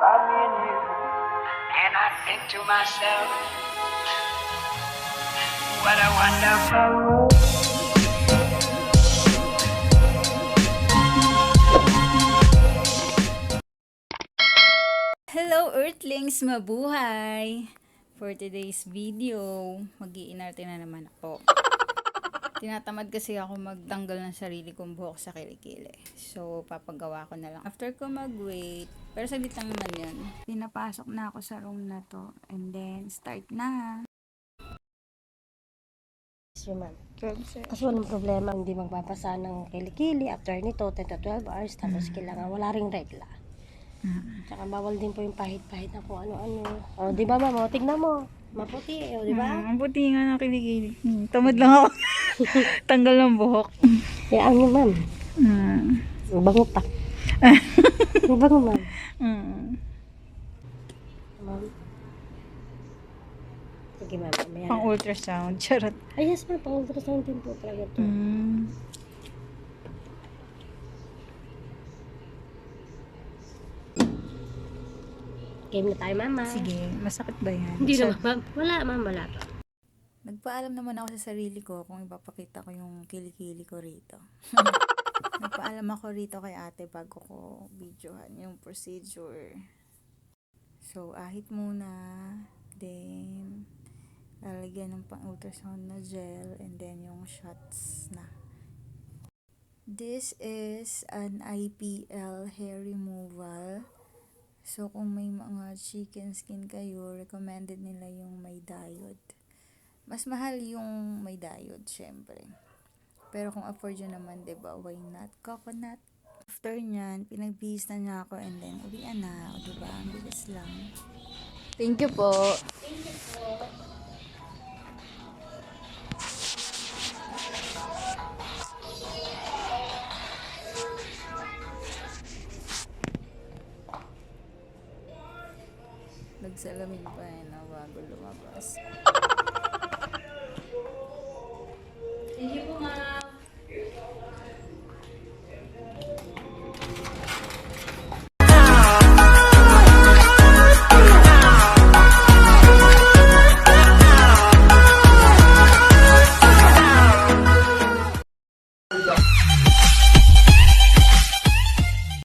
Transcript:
about me and you. And I think to myself, what a wonderful world. Hello Earthlings! Mabuhay! For today's video, mag iinarte na naman ako. Tinatamad kasi ako magtanggal ng sarili kong buhok sa kilikili. So, papagawa ko na lang. After ko mag-wait, pero saglit lang naman yun. Pinapasok na ako sa room na to. And then, start na. Sure, ma'am. Kasi walang problema, hindi magpapasa ng kilikili. After nito, 10 to 12 hours, tapos kailangan wala ring regla. Tsaka bawal din po yung pahit-pahit na kung ano-ano. O, di ba, ma'am? O, tignan mo. Maputi, eh, o, di ba? Hmm, ang puti nga ng kilikili. Hmm, tamad lang ako. Tanggal ng buhok. Kaya ano, ma'am? Ang bango pa. Ang bango, ma'am. Hmm. Ma'am. Sige, ma'am. Mamaya Pang ultrasound. Charot. Ay, yes, ma'am. Pang-ultrasound din po talaga to. Hmm. Game na tayo, mama. Sige, masakit ba yan? Hindi naman, ma'am. Wala, ma'am. Wala to. Nagpaalam naman ako sa sarili ko kung ipapakita ko yung kilikili ko rito. Nagpaalam ako rito kay ate bago ko videohan yung procedure. So, ahit muna. Then, lalagyan ng pang-ultrasound na gel and then yung shots na. This is an IPL hair removal. So, kung may mga chicken skin kayo, recommended nila yung may diode. Mas mahal yung may diode, syempre. Pero kung afford yun naman, ba why not? Coconut. After nyan, pinagbihis na niya ako and then uwian na, o diba? Ang bilis lang. Thank you po. Nagsalamin pa eh na bago lumabas.